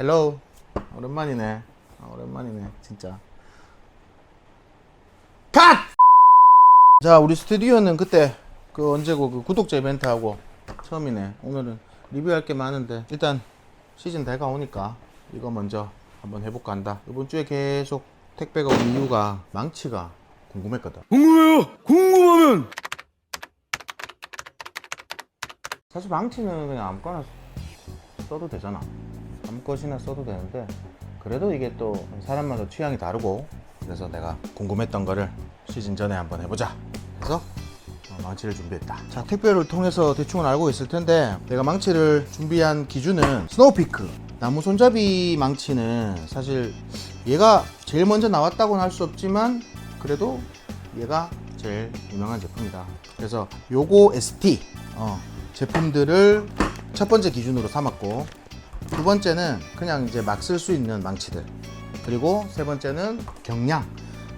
헬로 오랜만이네. 아, 오랜만이네 진짜. 컷! 자 우리 스튜디오는 그때 그 언제고 그 구독자 이벤트 하고 처음이네. 오늘은 리뷰할 게 많은데 일단 시즌 대가 오니까 이거 먼저 한번 해볼까 한다. 이번 주에 계속 택배가 온 이유가 망치가 궁금했거든. 궁금해요. 궁금하면! 사실 망치는 그냥 아무거나 써도 되잖아. 아무것이나 써도 되는데 그래도 이게 또 사람마다 취향이 다르고 그래서 내가 궁금했던 거를 시즌 전에 한번 해보자. 그래서 어, 망치를 준비했다. 자 택배를 통해서 대충은 알고 있을 텐데 내가 망치를 준비한 기준은 스노우피크 나무 손잡이 망치는 사실 얘가 제일 먼저 나왔다고는 할 수 없지만 그래도 얘가 제일 유명한 제품이다. 그래서 요거 ST 어, 제품들을 첫 번째 기준으로 삼았고 두 번째는 그냥 이제 막 쓸 수 있는 망치들 그리고 세 번째는 경량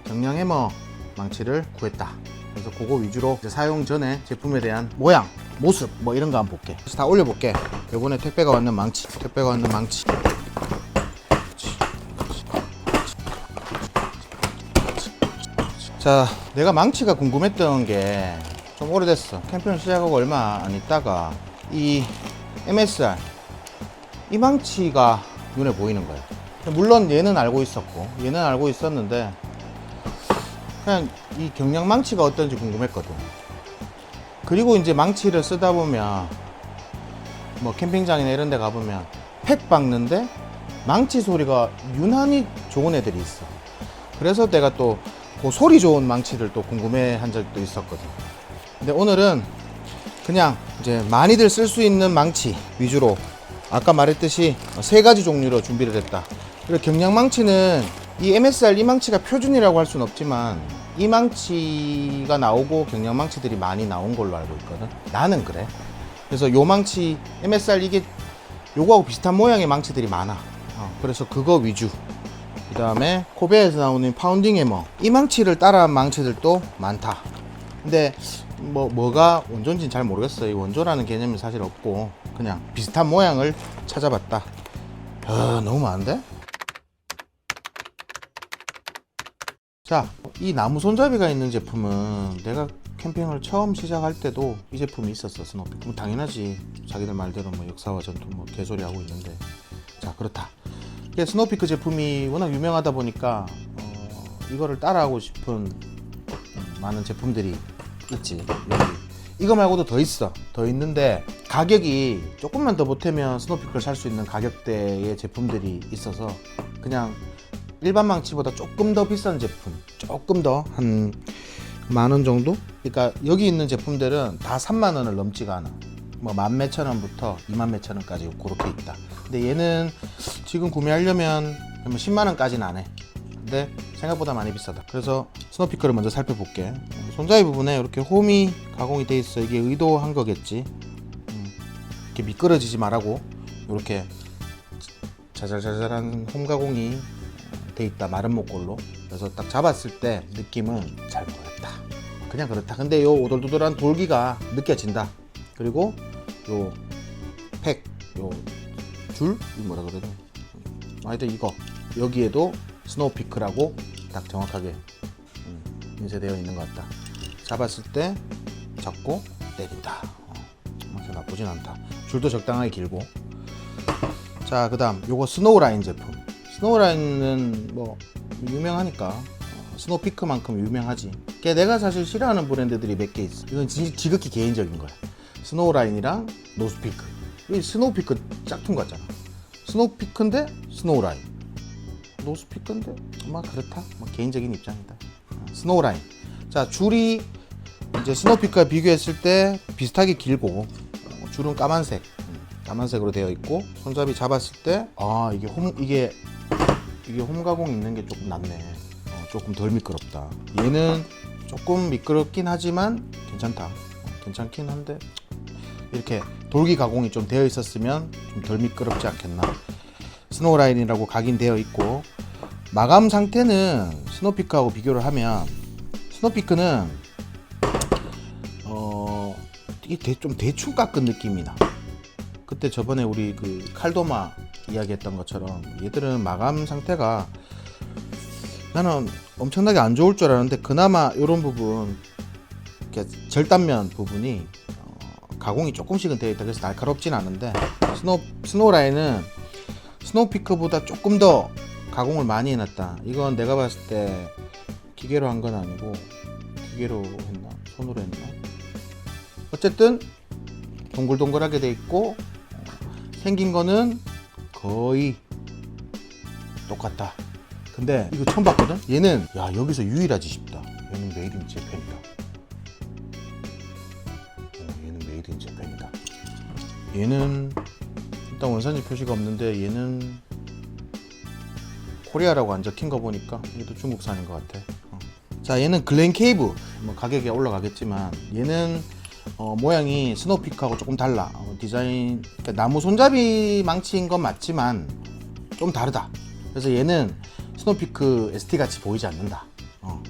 경량 해머 망치를 구했다. 그래서 그거 위주로 이제 사용 전에 제품에 대한 모양, 모습 뭐 이런 거 한번 볼게. 그래서 다 올려 볼게. 요번에 택배가 왔는 망치, 택배가 왔는 망치. 자, 내가 망치가 궁금했던 게 좀 오래됐어. 캠페인 시작하고 얼마 안 있다가 이 MSR 이 망치가 눈에 보이는 거야. 물론 얘는 알고 있었고 얘는 알고 있었는데 그냥 이 경량 망치가 어떤지 궁금했거든. 그리고 이제 망치를 쓰다 보면 뭐 캠핑장이나 이런 데 가보면 팩 박는데 망치 소리가 유난히 좋은 애들이 있어. 그래서 내가 또 그 소리 좋은 망치를 또 궁금해 한 적도 있었거든. 근데 오늘은 그냥 이제 많이들 쓸 수 있는 망치 위주로 아까 말했듯이 세 가지 종류로 준비를 했다. 그리고 경량 망치는 이 MSR 이 망치가 표준이라고 할 수는 없지만 이 망치가 나오고 경량 망치들이 많이 나온 걸로 알고 있거든. 나는 그래. 그래서 요 망치 MSR 이게 요거하고 비슷한 모양의 망치들이 많아. 어, 그래서 그거 위주. 그 다음에 코베에서 나오는 파운딩 해머 이 망치를 따라한 망치들도 많다 근데 뭐 뭐가 원조인지는 잘 모르겠어요. 이 원조라는 개념이 사실 없고 그냥 비슷한 모양을 찾아봤다. 아 너무 많은데? 자 이 나무 손잡이가 있는 제품은 내가 캠핑을 처음 시작할 때도 이 제품이 있었어 스노피. 뭐 당연하지. 자기들 말대로 뭐 역사와 전통 뭐 개소리 하고 있는데. 자 그렇다. 스노피크 제품이 워낙 유명하다 보니까 어, 이거를 따라하고 싶은 음, 많은 제품들이 있지 여기 이거 말고도 더 있어. 더 있는데 가격이 조금만 더 보태면 스노피크를 살수 있는 가격대의 제품들이 있어서 그냥 일반 망치보다 조금 더 비싼 제품 조금 더 한 만 원 정도? 그러니까 여기 있는 제품들은 다 3만 원을 넘지가 않아. 뭐 만 몇천 원부터 2만 몇천 원까지 그렇게 있다. 근데 얘는 지금 구매하려면 10만 원까지는 안 해. 근데 생각보다 많이 비싸다. 그래서 스노피크를 먼저 살펴볼게. 손잡이 부분에 이렇게 홈이 가공이 돼 있어. 이게 의도한 거겠지. 음, 이렇게 미끄러지지 말라고 이렇게 자잘자잘한 홈 가공이 돼 있다. 마른 목골로. 그래서 딱 잡았을 때 느낌은 잘 모르겠다. 그냥 그렇다. 근데 요 오돌도돌한 돌기가 느껴진다. 그리고 요 팩, 요 줄? 이 뭐라 그래야 돼? 하여튼 이거 여기에도 스노우피크라고 딱 정확하게 음, 인쇄되어 있는 것 같다. 잡았을 때 잡고 내린다. 어, 아주 나쁘진 않다. 줄도 적당하게 길고. 자, 그 다음 요거 스노우라인 제품. 스노우라인은 뭐 유명하니까 어, 스노우피크만큼 유명하지. 걔 내가 사실 싫어하는 브랜드들이 몇 개 있어. 이건 지, 지극히 개인적인 거야. 스노우라인이랑 노스피크. 이 스노우피크 짝퉁 같잖아. 스노우피크인데 스노우라인. 노스피크인데 아마 그렇다. 뭐 개인적인 입장이다. 어, 스노우라인. 자 줄이 이제 스노우피크와 비교했을 때 비슷하게 길고 어, 줄은 까만색. 음, 까만색으로 되어 있고 손잡이 잡았을 때 아 이게 홈 이게 이게 홈 가공 있는 게 조금 낫네. 어, 조금 덜 미끄럽다. 얘는 조금 미끄럽긴 하지만 괜찮다. 어, 괜찮긴 한데 이렇게 돌기 가공이 좀 되어 있었으면 좀 덜 미끄럽지 않겠나. 스노우 라인이라고 각인되어 있고 마감 상태는 스노피크하고 비교를 하면 스노피크는 어 이게 대- 좀 대충 깎은 느낌이 나. 그때 저번에 우리 그 칼도마 이야기했던 것처럼 얘들은 마감 상태가 나는 엄청나게 안 좋을 줄 알았는데 그나마 이런 부분 절단면 부분이 어, 가공이 조금씩은 되어 있다 그래서 날카롭진 않은데 스노 스노라인은 스노우피크보다 조금 더 가공을 많이 해놨다 이건 내가 봤을 때 기계로 한 건 아니고 기계로 했나 손으로 했나 어쨌든 동글동글하게 돼 있고 어, 생긴 거는 거의 똑같다. 근데 이거 처음 봤거든? 얘는 야 여기서 유일하지 싶다. 얘는 메이드 인 재팬이다. 어, 얘는 메이드 인 재팬이다. 얘는 일단 원산지 표시가 없는데 얘는 코리아라고 안 적힌 거 보니까 얘도 중국산인 것 같아. 어. 자 얘는 글렌 케이브 뭐 가격이 올라가겠지만 얘는 어, 모양이 스노피크하고 조금 달라. 어, 디자인 그러니까 나무 손잡이 망치인 건 맞지만 좀 다르다. 그래서 얘는 스노피크 ST 같이 보이지 않는다. 어.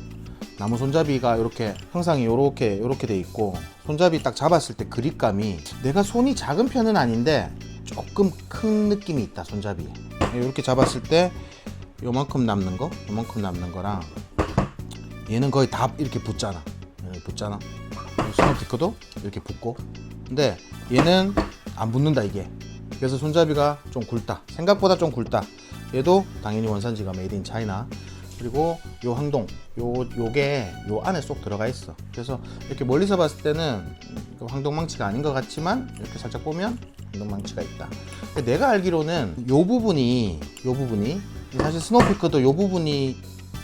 나무 손잡이가 이렇게 형상이 이렇게 이렇게 돼 있고 손잡이 딱 잡았을 때 그립감이 내가 손이 작은 편은 아닌데 조금 큰 느낌이 있다 손잡이에. 이렇게 잡았을 때 요만큼 남는 거 요만큼 남는 거랑 얘는 거의 다 이렇게 붙잖아. 이렇게 붙잖아. 스노피크도 이렇게 붙고. 근데 얘는 안 붙는다 이게. 그래서 손잡이가 좀 굵다. 생각보다 좀 굵다. 얘도 당연히 원산지가 메이드 인 차이나 그리고 요 항동 요 요게 요 안에 쏙 들어가 있어. 그래서 이렇게 멀리서 봤을 때는 이거 황동망치가 아닌 것 같지만 이렇게 살짝 보면 황동망치가 있다 내가 알기로는 요 부분이 요 부분이 사실 스노피크도 요 부분이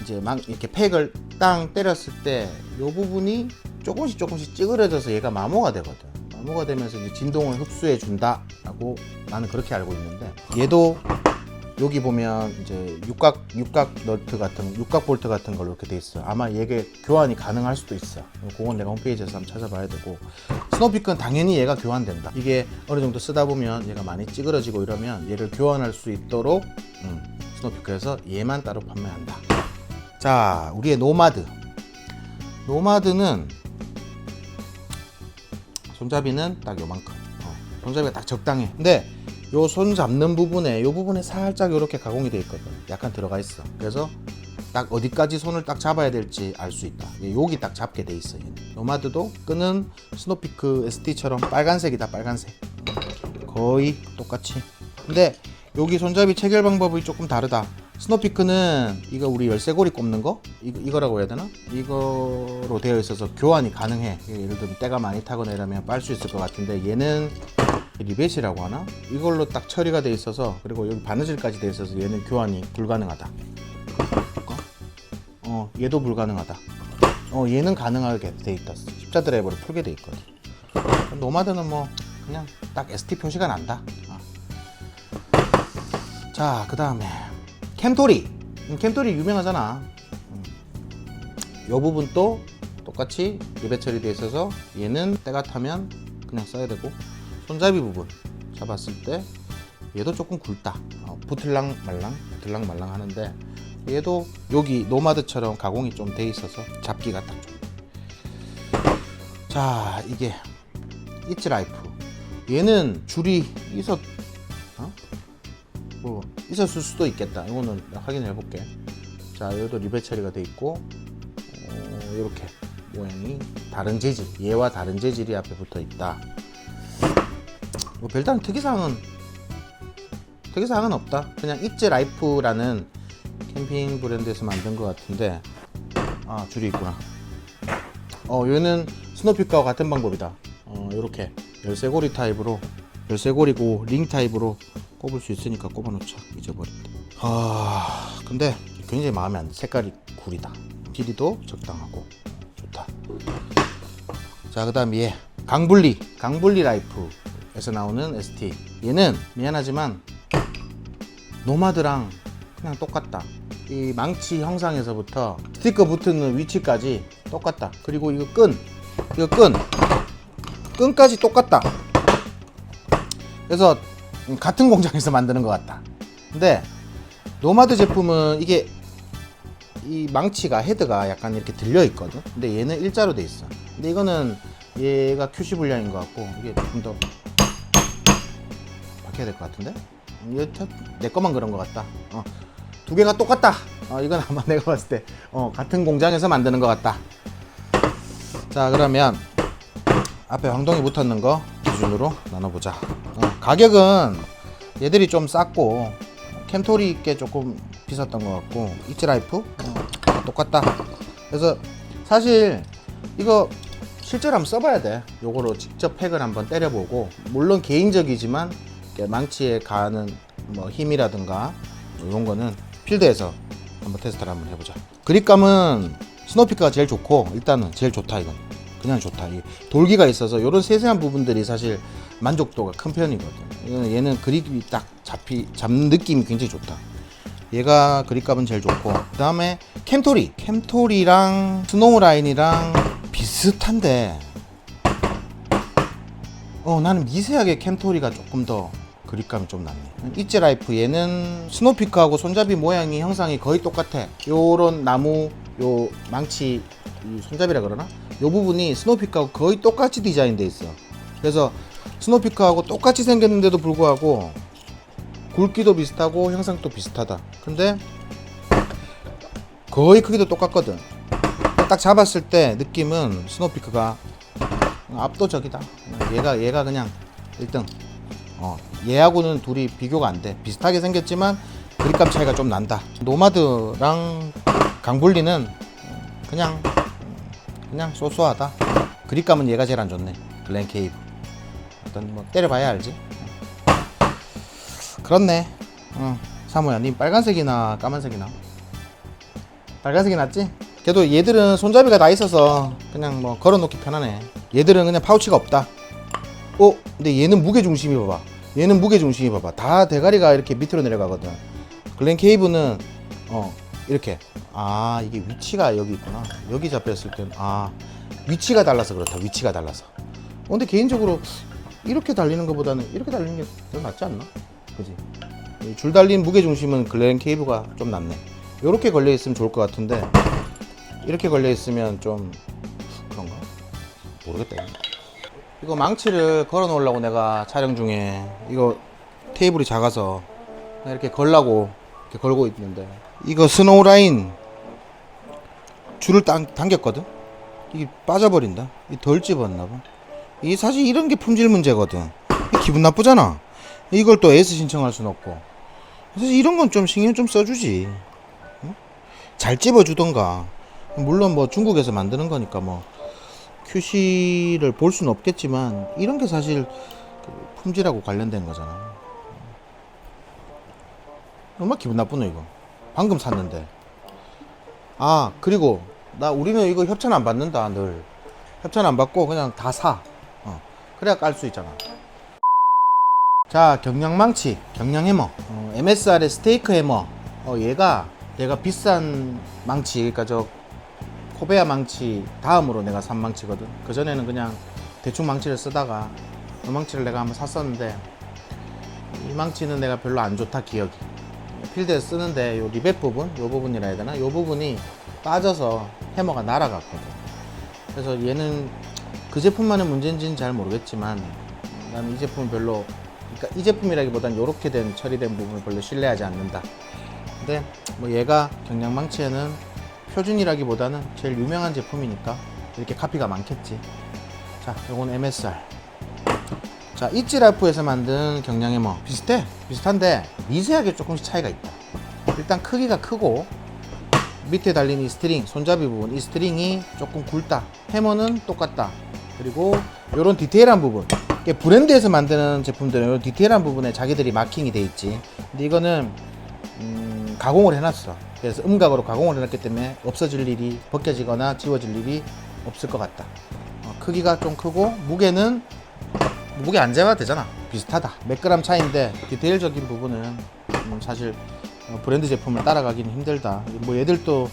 이제 막 이렇게 팩을 땅 때렸을 때 요 부분이 조금씩 조금씩 찌그러져서 얘가 마모가 되거든. 마모가 되면서 이제 진동을 흡수해 준다라고 나는 그렇게 알고 있는데 얘도 여기 보면 이제 육각 육각 너트 같은 육각 볼트 같은 걸로 이렇게 돼 있어. 아마 얘게 교환이 가능할 수도 있어. 그건 내가 홈페이지에서 한번 찾아봐야 되고 스노피크는 당연히 얘가 교환된다. 이게 어느 정도 쓰다 보면 얘가 많이 찌그러지고 이러면 얘를 교환할 수 있도록 음, 스노피크에서 얘만 따로 판매한다. 자, 우리의 노마드. 노마드는 손잡이는 딱 요만큼. 어, 손잡이가 딱 적당해. 근데 요 손 잡는 부분에 요 부분에 살짝 이렇게 가공이 돼 있거든. 약간 들어가 있어. 그래서 딱 어디까지 손을 딱 잡아야 될지 알 수 있다. 예, 여기 딱 잡게 돼 있어. 얘는. 노마드도 끈은 스노피크 ST처럼 빨간색이다. 빨간색. 거의 똑같이. 근데 여기 손잡이 체결 방법이 조금 다르다. 스노피크는 이거 우리 열쇠고리 꼽는 거 이거, 이거라고 해야 되나? 이거로 되어 있어서 교환이 가능해. 예를 들면 때가 많이 타거나 이러면 빨 수 있을 것 같은데 얘는 리벳이라고 하나? 이걸로 딱 처리가 돼 있어서 그리고 여기 바느질까지 돼 있어서 얘는 교환이 불가능하다. 어? 어, 얘도 불가능하다. 어, 얘는 가능하게 돼 있다. 십자 드라이버를 풀게 돼 있거든. 노마드는 뭐 그냥 딱 ST 표시가 난다. 어. 자, 그 다음에 캠토리. 음, 캠토리 유명하잖아. 음. 요 부분 또 똑같이 리벳 처리되어 있어서 얘는 때가 타면 그냥 써야 되고 손잡이 부분 잡았을 때 얘도 조금 굵다. 어, 붙을랑 말랑, 붙을랑 말랑 하는데 얘도 여기 노마드처럼 가공이 좀 돼 있어서 잡기가 딱 좋네. 자, 이게 이츠 라이프. 얘는 줄이 있었, 어? 뭐 있었을 수도 있겠다. 이거는 확인해 볼게. 자, 얘도 리벳 처리가 돼 있고 어, 이렇게 모양이 다른 재질, 얘와 다른 재질이 앞에 붙어 있다. 뭐 별다른 특이사항은 특이사항은 없다. 그냥 이츠 라이프라는 캠핑 브랜드에서 만든 것 같은데 아 줄이 있구나. 어 얘는 스노피크와 같은 방법이다. 어 이렇게 열쇠고리 타입으로 열쇠고리고 링 타입으로 꼽을 수 있으니까 꼽아놓자 잊어버린다. 아 근데 굉장히 마음에 안 돼. 색깔이 구리다. 길이도 적당하고 좋다. 자 그 다음 얘 강불리 강불리 라이프 에서 나오는 ST 얘는 미안하지만 노마드랑 그냥 똑같다. 이 망치 형상에서부터 스티커 붙는 위치까지 똑같다. 그리고 이거 끈, 이거 끈, 끈까지 똑같다. 그래서 같은 공장에서 만드는 것 같다. 근데 노마드 제품은 이게 이 망치가 헤드가 약간 이렇게 들려 있거든. 근데 얘는 일자로 돼 있어. 근데 이거는 얘가 QC 분량인 것 같고 이게 좀 더 바뀌어야 될 것 같은데? 내 것만 그런 것 같다. 어, 두 개가 똑같다. 어, 이건 아마 내가 봤을 때 어, 같은 공장에서 만드는 것 같다. 자 그러면 앞에 황동이 붙었는 거 기준으로 나눠보자. 어, 가격은 얘들이 좀 쌌고 캠토리 게 조금 비쌌던 것 같고 이츠라이프 어, 똑같다. 그래서 사실 이거 실제로 한번 써봐야 돼. 요거로 직접 팩을 한번 때려보고 물론 개인적이지만 망치에 가는 뭐 힘이라든가 이런 거는 필드에서 한번 테스트를 한번 해보자. 그립감은 스노피크가 제일 좋고 일단은 제일 좋다 이건 그냥 좋다. 이 돌기가 있어서 이런 세세한 부분들이 사실 만족도가 큰 편이거든. 얘는 그립이 딱 잡히 잡는 느낌이 굉장히 좋다. 얘가 그립감은 제일 좋고 그 다음에 캠토리 캠토리랑 스노우 라인이랑 비슷한데 어 나는 미세하게 캠토리가 조금 더 그립감이 좀 낫네 이지 라이프 얘는 스노피크하고 손잡이 모양이 형상이 거의 똑같아 요런 나무 요 망치 이 손잡이라 그러나 요 부분이 스노피크하고 거의 똑같이 디자인돼 있어 그래서 스노피크하고 똑같이 생겼는데도 불구하고 굵기도 비슷하고 형상도 비슷하다. 근데 거의 크기도 똑같거든. 딱 잡았을 때 느낌은 스노피크가 압도적이다. 얘가 얘가 그냥 1등. 어, 얘하고는 둘이 비교가 안 돼. 비슷하게 생겼지만 그립감 차이가 좀 난다. 노마드랑 강블리는 그냥 그냥 쏘쏘하다. 그립감은 얘가 제일 안 좋네. 글렌 케이브. 일단 뭐 때려봐야 알지. 그렇네. 어, 사모야, 니 빨간색이나 까만색이나? 빨간색이 낫지? 그래도 얘들은 손잡이가 다 있어서 그냥 뭐 걸어놓기 편하네. 얘들은 그냥 파우치가 없다. 어, 근데 얘는 무게 중심이 봐봐. 얘는 무게 중심이 봐봐. 다 대가리가 이렇게 밑으로 내려가거든. 글렌 케이브는 어 이렇게. 아 이게 위치가 여기 있구나. 여기 잡혔을 때는 아 위치가 달라서 그렇다. 위치가 달라서. 어, 근데 개인적으로 이렇게 달리는 것보다는 이렇게 달리는 게 더 낫지 않나? 그지? 이줄 달린 무게 중심은 글렌 케이브가 좀 낫네. 이렇게 걸려 있으면 좋을 것 같은데 이렇게 걸려 있으면 좀 그런가? 모르겠다. 이거. 망치를 걸어 놓으려고 내가 촬영 중에 이거 테이블이 작아서 이렇게 걸라고 이렇게 걸고 있는데 이거 스노우 라인 줄을 당, 당겼거든. 이게 빠져버린다. 이덜 집었나 봐. 이 사실 이런 게 품질 문제거든. 이 기분 나쁘잖아. 이걸 또 S 신청할 순 없고. 사실 이런 건 좀 신경 좀 써주지. 응? 잘 집어주던가. 물론 뭐 중국에서 만드는 거니까 뭐 QC를 볼 수는 없겠지만 이런 게 사실 그 품질하고 관련된 거잖아. 얼마 기분 나쁘네 이거. 방금 샀는데. 아 그리고 나 우리는 이거 협찬 안 받는다 늘. 협찬 안 받고 그냥 다 사. 어. 그래야 깔 수 있잖아. 자 경량망치 경량 해머 어, MSR의 스테이크 해머 어, 얘가 얘가 비싼 망치 그러니까 저 코베아 망치 다음으로 내가 산 망치거든. 그 전에는 그냥 대충 망치를 쓰다가 이 망치를 내가 한번 샀었는데 이 망치는 내가 별로 안 좋다 기억이. 필드에서 쓰는데 요 리벳 부분 요 부분이라 해야 되나? 요 부분이 빠져서 해머가 날아갔거든. 그래서 얘는 그 제품만의 문제인지는 잘 모르겠지만 나는 이 제품은 별로 그러니까 이 제품이라기보단 이렇게 된 처리된 부분을 별로 신뢰하지 않는다. 근데 뭐 얘가 경량망치에는 표준이라기보다는 제일 유명한 제품이니까 이렇게 카피가 많겠지. 자, 요건 MSR. 자, 이지라프에서 만든 경량해머 비슷해. 비슷한데 미세하게 조금씩 차이가 있다. 일단 크기가 크고 밑에 달린 이 스트링, 손잡이 부분, 이 스트링이 조금 굵다. 해머는 똑같다. 그리고 이런 디테일한 부분. 이게 브랜드에서 만드는 제품들은 이런 디테일한 부분에 자기들이 마킹이 돼 있지. 근데 이거는 음, 가공을 해놨어. 그래서 음각으로 가공을 해놨기 때문에 없어질 일이 벗겨지거나 지워질 일이 없을 것 같다. 어, 크기가 좀 크고 무게는 무게 안 재봐도 되잖아. 비슷하다. 몇 그램 차인데 디테일적인 부분은 음, 사실 어, 브랜드 제품을 따라가기는 힘들다. 뭐 얘들도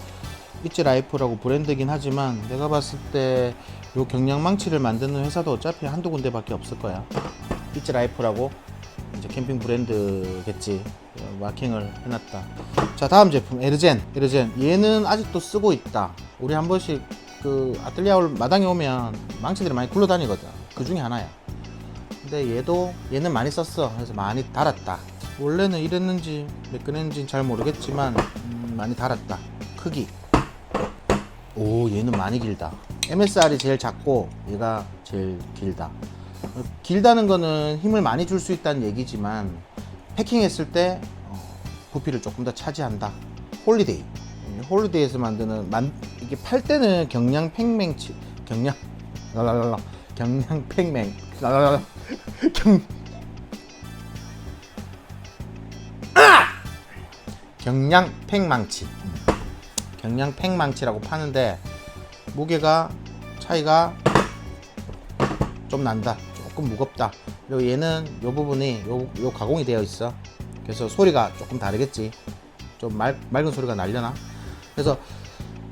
이지 라이프라고 브랜드긴 하지만 내가 봤을 때 요 경량 망치를 만드는 회사도 어차피 한두 군데밖에 없을 거야. 이지 라이프라고 이제 캠핑 브랜드겠지. 어, 마킹을 해놨다. 자 다음 제품 에르젠. 에르젠 얘는 아직도 쓰고 있다. 우리 한 번씩 그 아틀리아올 마당에 오면 망치들이 많이 굴러다니거든. 그 중에 하나야. 근데 얘도 얘는 많이 썼어. 그래서 많이 달았다. 원래는 이랬는지 매끈했는지 잘 모르겠지만 음, 많이 달았다 크기 오 얘는 많이 길다 MSR이 제일 작고 얘가 제일 길다 어, 길다는 거는 힘을 많이 줄 수 있다는 얘기지만 패킹했을 때 어, 부피를 조금 더 차지한다. 홀리데이. 이 홀리데이에서 만드는 만, 이게 팔 때는 경량 팽맹 치 경량 랄랄랄라 경량 팽맹 랄랄랄라 경 경량 팽망치. 음. 경량 팽망치라고 파는데 무게가 차이가 좀 난다 조금 무겁다 그리고 얘는 요 부분이 요, 요 가공이 되어 있어 그래서 소리가 조금 다르겠지 좀 말, 맑은 소리가 날려나 그래서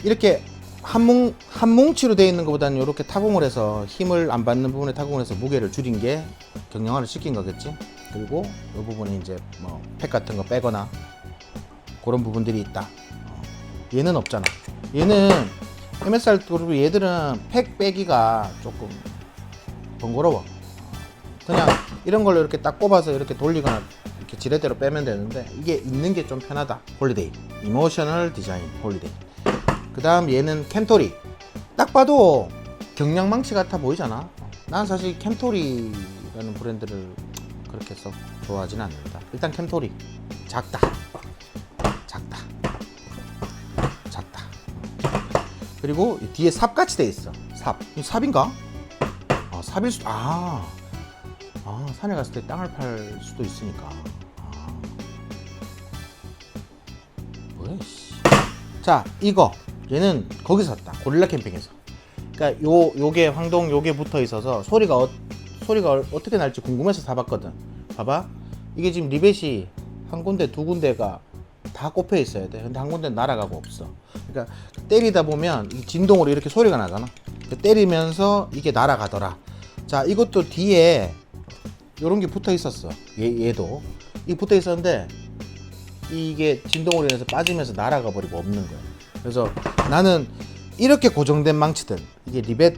이렇게 한 뭉 한 뭉치로 되어 있는 것보다는 이렇게 타공을 해서 힘을 안 받는 부분에 타공을 해서 무게를 줄인 게 경량화를 시킨 거겠지 그리고 이 부분에 이제 뭐 팩 같은 거 빼거나 그런 부분들이 있다. 어, 얘는 없잖아. 얘는 MSR 그리고 얘들은 팩 빼기가 조금 번거로워. 그냥 이런 걸로 이렇게 딱 꼽아서 이렇게 돌리거나 이렇게 지렛대로 빼면 되는데 이게 있는 게 좀 편하다. 홀리데이. 이모셔널 디자인 홀리데이. 그 다음 얘는 캠토리. 딱 봐도 경량망치 같아 보이잖아. 난 사실 캠토리라는 브랜드를 그렇게 썩 좋아하진 않는다. 일단 캠토리. 작다. 작다. 작다. 그리고 이 뒤에 삽같이 돼 있어. 삽. 이 삽인가? 아, 삽일 수. 아. 아, 산에 갔을 때 땅을 팔 수도 있으니까. 아. 뭐야, 씨. 자, 이거. 얘는 거기서 샀다. 고릴라 캠핑에서. 그러니까 요 요게 황동 요게 붙어 있어서 소리가 어, 소리가 어- 어떻게 날지 궁금해서 사봤거든. 봐봐. 이게 지금 리벳이 한 군데 두 군데가 다 꼽혀 있어야 돼. 근데 한 군데 는 날아가고 없어. 그러니까 때리다 보면 이 진동으로 이렇게 소리가 나잖아. 그 때리면서 이게 날아가더라. 자, 이것도 뒤에 요런 게 붙어 있었어. 얘, 얘도. 이 붙어 있었는데 이게 진동으로 인해서 빠지면서 날아가 버리고 없는 거야. 그래서 나는 이렇게 고정된 망치들, 이게 리벳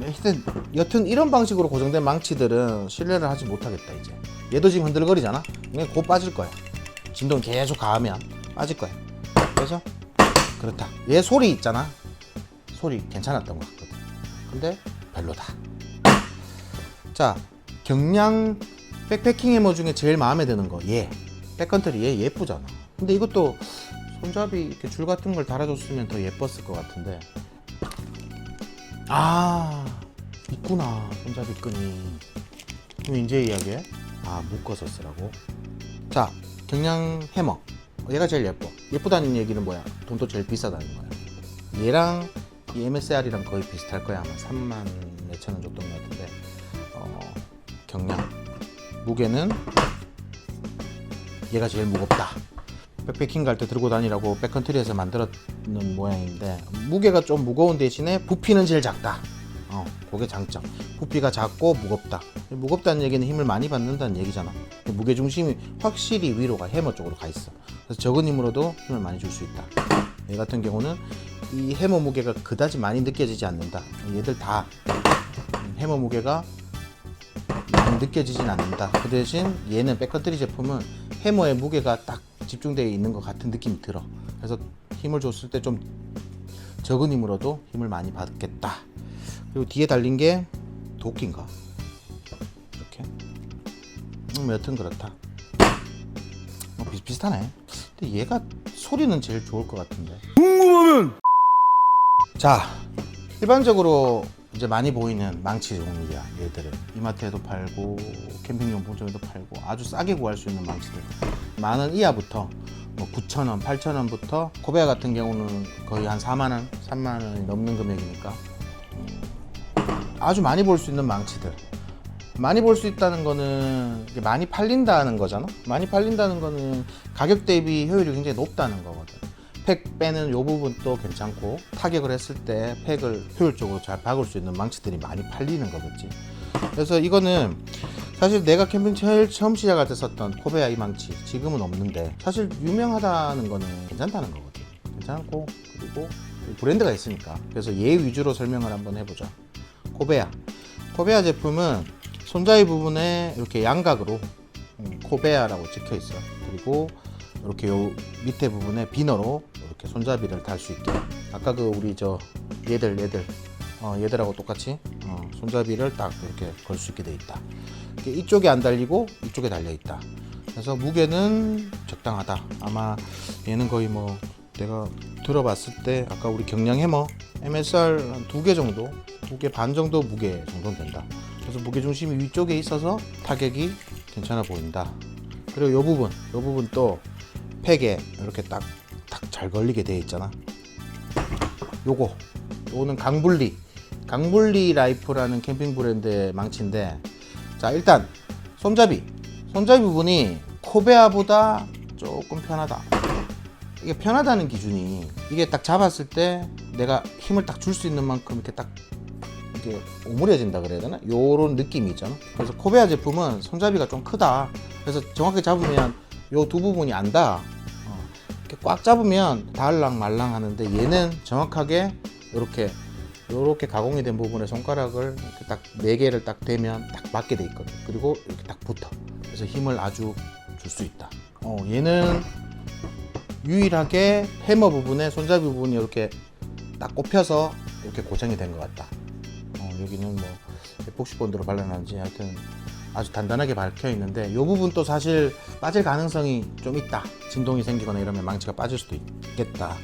하여튼 여튼 이런 방식으로 고정된 망치들은 신뢰를 하지 못하겠다 이제. 얘도 지금 흔들거리잖아? 그냥 곧 빠질 거야. 진동 계속 가하면 빠질 거야. 그래서 그렇다. 얘 소리 있잖아. 소리 괜찮았던 것 같거든. 근데 별로다. 자 경량 백패킹 해머 중에 제일 마음에 드는 거 얘 백컨트리 얘 예쁘잖아. 근데 이것도 손잡이 이렇게 줄 같은 걸 달아줬으면 더 예뻤을 것 같은데. 아 있구나 손잡이 끈이. 그럼 이제 이야기해 아 묶어서 쓰라고? 자 경량 해머. 얘가 제일 예뻐. 예쁘다는 얘기는 뭐야? 돈도 제일 비싸다는 거야. 얘랑 이 MSR이랑 거의 비슷할 거야. 아마 3만 몇천 원 정도 같은데. 어, 경량 무게는 얘가 제일 무겁다 백패킹 갈 때 들고 다니라고 백컨트리에서 만들었는 모양인데 무게가 좀 무거운 대신에 부피는 제일 작다. 어, 그게 장점. 부피가 작고 무겁다. 무겁다는 얘기는 힘을 많이 받는다는 얘기잖아. 무게 중심이 확실히 위로가 해머 쪽으로 가 있어. 그래서 적은 힘으로도 힘을 많이 줄 수 있다. 얘 같은 경우는 이 해머 무게가 그다지 많이 느껴지지 않는다. 얘들 다 해머 무게가 많이 느껴지진 않는다. 그 대신 얘는 백컨트리 제품은 해머의 무게가 딱 집중되어 있는 것 같은 느낌이 들어. 그래서 힘을 줬을 때 좀 적은 힘으로도 힘을 많이 받겠다. 그리고 뒤에 달린 게 도끼인가? 이렇게. 음, 여튼 그렇다. 어, 비슷비슷하네. 근데 얘가 소리는 제일 좋을 것 같은데. 궁금하면 자, 일반적으로 이제 많이 보이는 망치 종류야. 얘들은 이마트에도 팔고 캠핑용품점에도 팔고 아주 싸게 구할 수 있는 망치들. 만 원 이하부터 뭐 9천 원, 8천 원부터 코베아 같은 경우는 거의 한 4만 원, 3만 원이 넘는 금액이니까 음, 아주 많이 볼 수 있는 망치들. 많이 볼 수 있다는 거는 많이 팔린다는 거잖아. 많이 팔린다는 거는 가격 대비 효율이 굉장히 높다는 거거든. 팩 빼는 요 부분도 괜찮고 타격을 했을 때 팩을 효율적으로 잘 박을 수 있는 망치들이 많이 팔리는 거겠지. 그래서 이거는 사실 내가 캠핑 제일 처음 시작할 때 썼던 코베아 이 망치 지금은 없는데 사실 유명하다는 거는 괜찮다는 거거든. 괜찮고 그리고 브랜드가 있으니까 그래서 얘 위주로 설명을 한번 해보자. 코베아 코베아 제품은 손잡이 부분에 이렇게 양각으로 음, 코베아라고 찍혀 있어. 그리고 이렇게 요 밑에 부분에 비너로 이렇게 손잡이를 달 수 있게. 아까 그 우리 저 얘들 얘들 어, 얘들하고 똑같이 어, 손잡이를 딱 이렇게 걸 수 있게 돼 있다. 이쪽에 안 달리고 이쪽에 달려 있다. 그래서 무게는 적당하다. 아마 얘는 거의 뭐 내가 들어봤을 때 아까 우리 경량 해머 MSR 한 두 개 정도, 두 개 반 정도 무게 정도는 된다. 그래서 무게 중심이 위쪽에 있어서 타격이 괜찮아 보인다. 그리고 요 부분, 요 부분 또 팩에 이렇게 딱 딱 잘 걸리게 돼 있잖아. 요거, 요거는 강불리, 강불리 라이프라는 캠핑 브랜드의 망치인데, 자 일단 손잡이, 손잡이 부분이 코베아보다 조금 편하다. 이게 편하다는 기준이 이게 딱 잡았을 때 내가 힘을 딱 줄 수 있는 만큼 이렇게 딱 이게 오므려진다 그래야 되나? 요런 느낌이 있잖아. 그래서 코베아 제품은 손잡이가 좀 크다. 그래서 정확하게 잡으면 요 두 부분이 안 닿아. 어, 이렇게 꽉 잡으면 닿을랑 말랑 하는데 얘는 정확하게 이렇게 요렇게 가공이 된 부분에 손가락을 이렇게 딱네 개를 딱 대면 딱 맞게 돼 있거든. 그리고 이렇게 딱 붙어. 그래서 힘을 아주 줄 수 있다. 어, 얘는 유일하게 해머 부분에 손잡이 부분이 이렇게 딱 꼽혀서 이렇게 고정이 된 것 같다. 어, 여기는 뭐 에폭시 본드로 발라놨는지 하여튼 아주 단단하게 박혀 있는데 이 부분 또 사실 빠질 가능성이 좀 있다. 진동이 생기거나 이러면 망치가 빠질 수도 있겠다.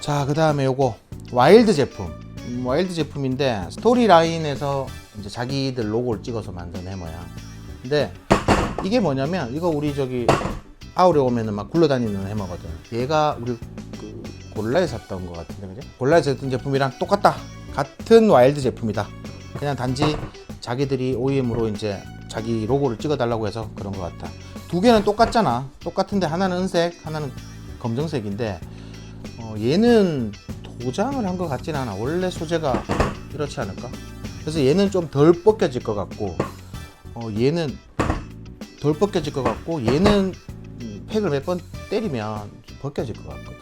자, 그 다음에 요거 와일드 제품. 음, 와일드 제품인데 스토리 라인에서 이제 자기들 로고를 찍어서 만든 해머야. 근데 이게 뭐냐면 이거 우리 저기 아울에 오면은 막 굴러다니는 해머거든. 얘가 우리 그 골라에서 샀던 것 같은데 그죠? 골라에서 샀던 제품이랑 똑같다. 같은 와일드 제품이다. 그냥 단지 자기들이 OEM으로 이제 자기 로고를 찍어달라고 해서 그런 것 같다. 두 개는 똑같잖아. 똑같은데 하나는 은색, 하나는 검정색인데 어, 얘는 도장을 한 것 같진 않아. 원래 소재가 이렇지 않을까? 그래서 얘는 좀 덜 벗겨질 것 같고 어, 얘는 덜 벗겨질 것 같고 얘는 음, 팩을 몇 번 때리면 벗겨질 것 같거든.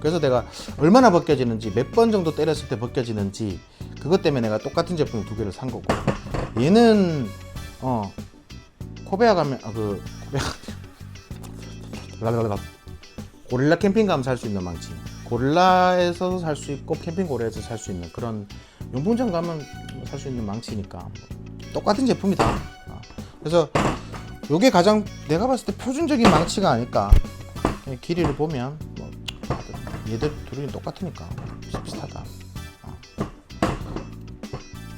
그래서 내가 얼마나 벗겨지는지 몇 번 정도 때렸을 때 벗겨지는지 그것 때문에 내가 똑같은 제품 두 개를 산 거고. 얘는 어 코베아 가면 아, 그 코베아 랄랄랄라. 고릴라 캠핑 가면 살 수 있는 망치. 고릴라에서 살 수 있고 캠핑 고릴라에서 살 수 있는 그런 용품점 가면 살 수 있는 망치니까. 뭐 똑같은 제품이다. 어. 그래서 요게 가장 내가 봤을 때 표준적인 망치가 아닐까. 예, 길이를 보면 얘들 둘이 똑같으니까 비슷비슷하다 어.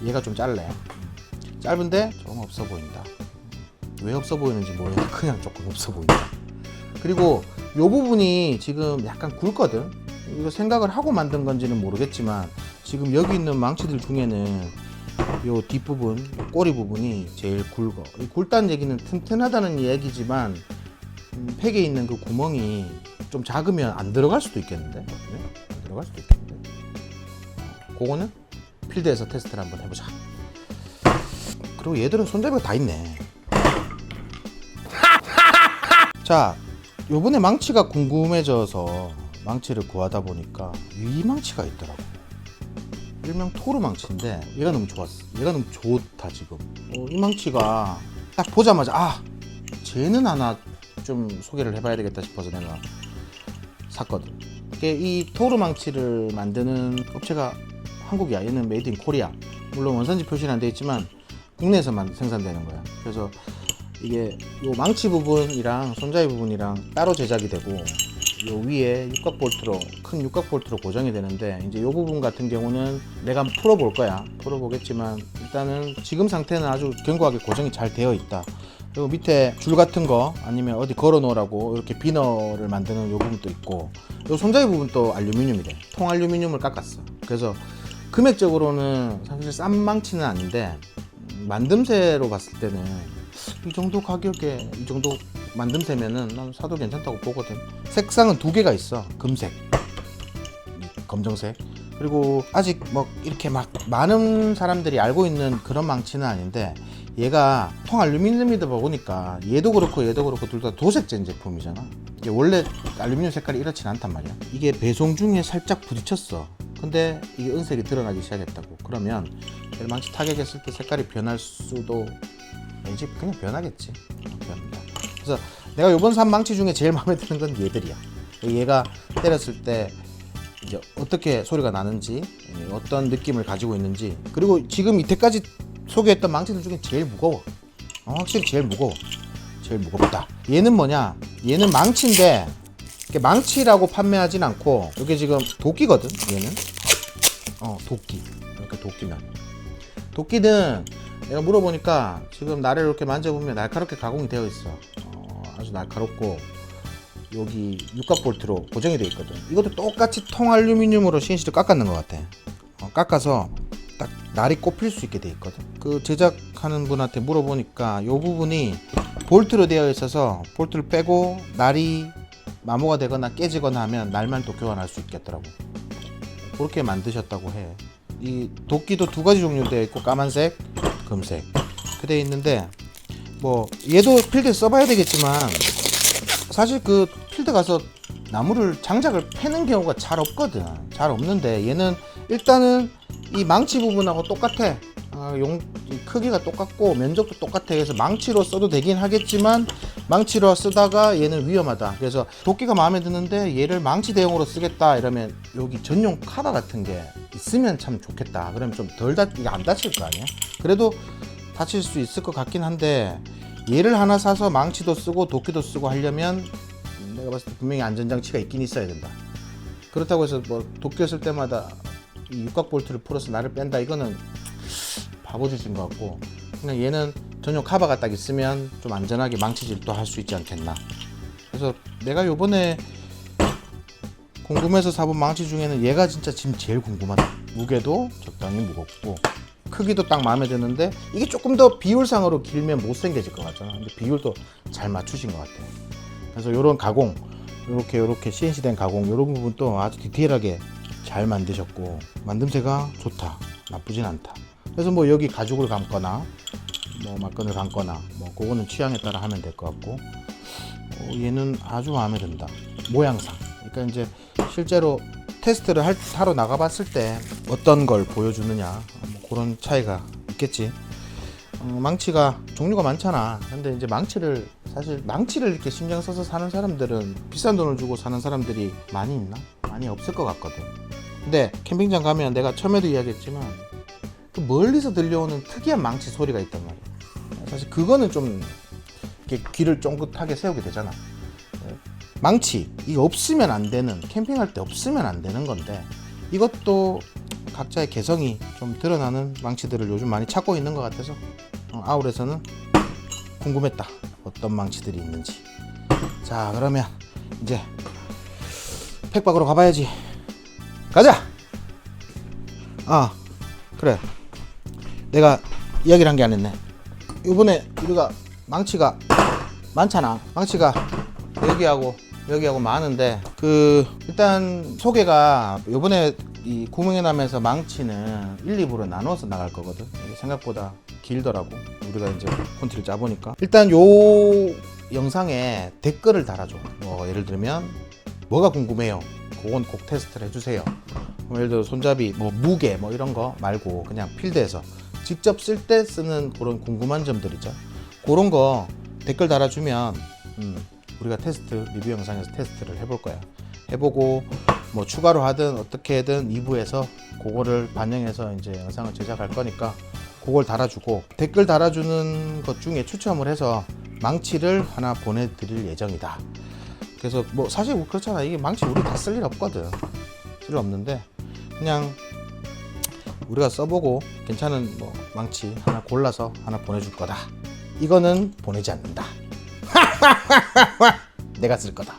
얘가 좀 짧네 음. 짧은데 좀 없어 보인다 음. 왜 없어 보이는지 모르겠는데 그냥 조금 없어 보인다 그리고 요 부분이 지금 약간 굵거든 이거 생각을 하고 만든 건지는 모르겠지만 지금 여기 있는 망치들 중에는 요 뒷부분, 요 꼬리 부분이 제일 굵어. 이 굵다는 얘기는 튼튼하다는 얘기지만 음, 팩에 있는 그 구멍이 좀 작으면 안 들어갈 수도 있겠는데? 네? 안 들어갈 수도 있겠는데? 어, 그거는 필드에서 테스트를 한번 해보자. 그리고 얘들은 손잡이가 다 있네. 자, 요번에 망치가 궁금해져서 망치를 구하다 보니까 이 망치가 있더라고. 일명 토르 망치인데 얘가 너무 좋았어. 얘가 너무 좋다 지금. 어, 이 망치가 딱 보자마자 아 쟤는 하나 좀 소개를 해봐야 되겠다 싶어서 내가 샀거든. 이 토르 망치를 만드는 업체가 한국이야. 얘는 메이드 인 코리아. 물론 원산지 표시는 안 돼 있지만 국내에서만 생산되는 거야. 그래서 이게 요 망치 부분이랑 손잡이 부분이랑 따로 제작이 되고 요 위에 육각 볼트로 큰 육각 볼트로 고정이 되는데 이제 요 부분 같은 경우는 내가 풀어 볼 거야 풀어 보겠지만 일단은 지금 상태는 아주 견고하게 고정이 잘 되어 있다 그리고 밑에 줄 같은 거 아니면 어디 걸어 놓으라고 이렇게 비너를 만드는 요 부분도 있고 요 손잡이 부분 또 알루미늄이래 통 알루미늄을 깎았어 그래서 금액적으로는 사실 싼 망치는 아닌데 음, 만듦새로 봤을 때는 이 정도 가격에 이 정도 만듦새면은 난 사도 괜찮다고 보거든. 색상은 두 개가 있어. 금색, 이 검정색. 그리고 아직 뭐 이렇게 막 많은 사람들이 알고 있는 그런 망치는 아닌데 얘가 통 알루미늄이다 보니까 얘도 그렇고 얘도 그렇고 둘 다 도색된 제품이잖아. 원래 알루미늄 색깔이 이렇진 않단 말이야. 이게 배송 중에 살짝 부딪혔어. 근데 이게 은색이 드러나기 시작했다고. 그러면 얘를 망치 타격했을 때 색깔이 변할 수도 왠지 그냥 변하겠지. 변한다. 그래서 내가 요번 산 망치 중에 제일 마음에 드는 건 얘들이야. 얘가 때렸을 때 이제 어떻게 소리가 나는지 예, 어떤 느낌을 가지고 있는지 그리고 지금 이때까지 소개했던 망치들 중에 제일 무거워. 어, 확실히 제일 무거워. 제일 무겁다. 얘는 뭐냐? 얘는 망치인데 망치라고 판매하진 않고 이게 지금 도끼거든. 얘는 어 도끼. 이렇게 도끼면 도끼는 내가 물어보니까 지금 나를 이렇게 만져보면 날카롭게 가공이 되어 있어. 어, 아주 날카롭고 여기 육각 볼트로 고정이 되어 있거든. 이것도 똑같이 통 알루미늄으로 CNC를 깎았는 것 같아. 어, 깎아서 딱 날이 꼽힐 수 있게 돼 있거든. 그 제작하는 분한테 물어보니까 이 부분이 볼트로 되어 있어서 볼트를 빼고 날이 마모가 되거나 깨지거나 하면 날만 또 교환할 수 있겠더라고. 그렇게 만드셨다고 해. 이 도끼도 두 가지 종류 되어 있고 까만색, 금색. 그 되어 있는데 뭐 얘도 필드 써봐야 되겠지만 사실 그 필드 가서 나무를 장작을 패는 경우가 잘 없거든. 잘 없는데 얘는 일단은 이 망치 부분하고 똑같아. 아, 용이 크기가 똑같고 면적도 똑같아. 그래서 망치로 써도 되긴 하겠지만 망치로 쓰다가 얘는 위험하다. 그래서 도끼가 마음에 드는데 얘를 망치 대용으로 쓰겠다 이러면 여기 전용 카바 같은 게 있으면 참 좋겠다. 그러면 좀 덜 다, 이게 안 다칠 거 아니야? 그래도 다칠 수 있을 것 같긴 한데 얘를 하나 사서 망치도 쓰고 도끼도 쓰고 하려면 내가 봤을 때 분명히 안전장치가 있긴 있어야 된다. 그렇다고 해서 뭐쓸 때마다 이 육각 볼트를 풀어서 나를 뺀다 이거는 바보 짓인 것 같고 그냥 얘는 전용 카바가 딱 있으면 좀 안전하게 망치질도 할 수 있지 않겠나. 그래서 내가 요번에 궁금해서 사본 망치 중에는 얘가 진짜 지금 제일 궁금하다. 무게도 적당히 무겁고 크기도 딱 마음에 드는데 이게 조금 더 비율상으로 길면 못생겨질 것 같잖아. 근데 비율도 잘 맞추신 것 같아요. 그래서 이런 가공, 이렇게 이렇게 CNC 된 가공 이런 부분도 아주 디테일하게 잘 만드셨고 만듦새가 좋다, 나쁘진 않다. 그래서 뭐 여기 가죽을 감거나 뭐 막건을 감거나 뭐 그거는 취향에 따라 하면 될 것 같고 어, 얘는 아주 마음에 든다. 모양상. 그러니까 이제 실제로 테스트를 할, 하러 나가봤을 때 어떤 걸 보여주느냐 어, 뭐 그런 차이가 있겠지. 어, 망치가 종류가 많잖아. 근데 이제 망치를 사실 망치를 이렇게 신경 써서 사는 사람들은 비싼 돈을 주고 사는 사람들이 많이 있나? 많이 없을 것 같거든. 근데 캠핑장 가면 내가 처음에도 이야기했지만 그 멀리서 들려오는 특이한 망치 소리가 있단 말이야. 사실 그거는 좀 이렇게 귀를 쫑긋하게 세우게 되잖아. 망치 이거 없으면 안 되는 캠핑할 때 없으면 안 되는 건데 이것도 각자의 개성이 좀 드러나는 망치들을 요즘 많이 찾고 있는 것 같아서 어, 아울에서는 궁금했다. 어떤 망치들이 있는지. 자 그러면 이제 팩박으로 가봐야지. 가자! 아 그래. 내가 이야기를 한 게 안 했네. 이번에 우리가 망치가 많잖아. 망치가 여기하고 여기하고 많은데 그 일단 소개가 요번에 이 구멍에남에서 망치는 1, 2부로 나눠서 나갈 거거든. 이게 생각보다 길더라고. 우리가 이제 콘티를 짜보니까. 일단 요 영상에 댓글을 달아줘. 뭐 예를 들면 뭐가 궁금해요? 그건 꼭 테스트를 해주세요. 뭐 예를 들어 손잡이 뭐 무게 뭐 이런 거 말고 그냥 필드에서 직접 쓸 때 쓰는 그런 궁금한 점들 있죠. 그런 거 댓글 달아주면 음, 우리가 테스트 리뷰 영상에서 테스트를 해볼 거야. 해보고 뭐 추가로 하든 어떻게든 2부에서 그거를 반영해서 이제 영상을 제작할 거니까 그걸 달아주고 댓글 달아주는 것 중에 추첨을 해서 망치를 하나 보내드릴 예정이다. 그래서 뭐 사실 그렇잖아. 이게 망치 우리 다 쓸 일 없거든. 쓸 일 없는데 그냥 우리가 써보고 괜찮은 뭐 망치 하나 골라서 하나 보내줄 거다. 이거는 보내지 않는다. 내가 쓸 거다.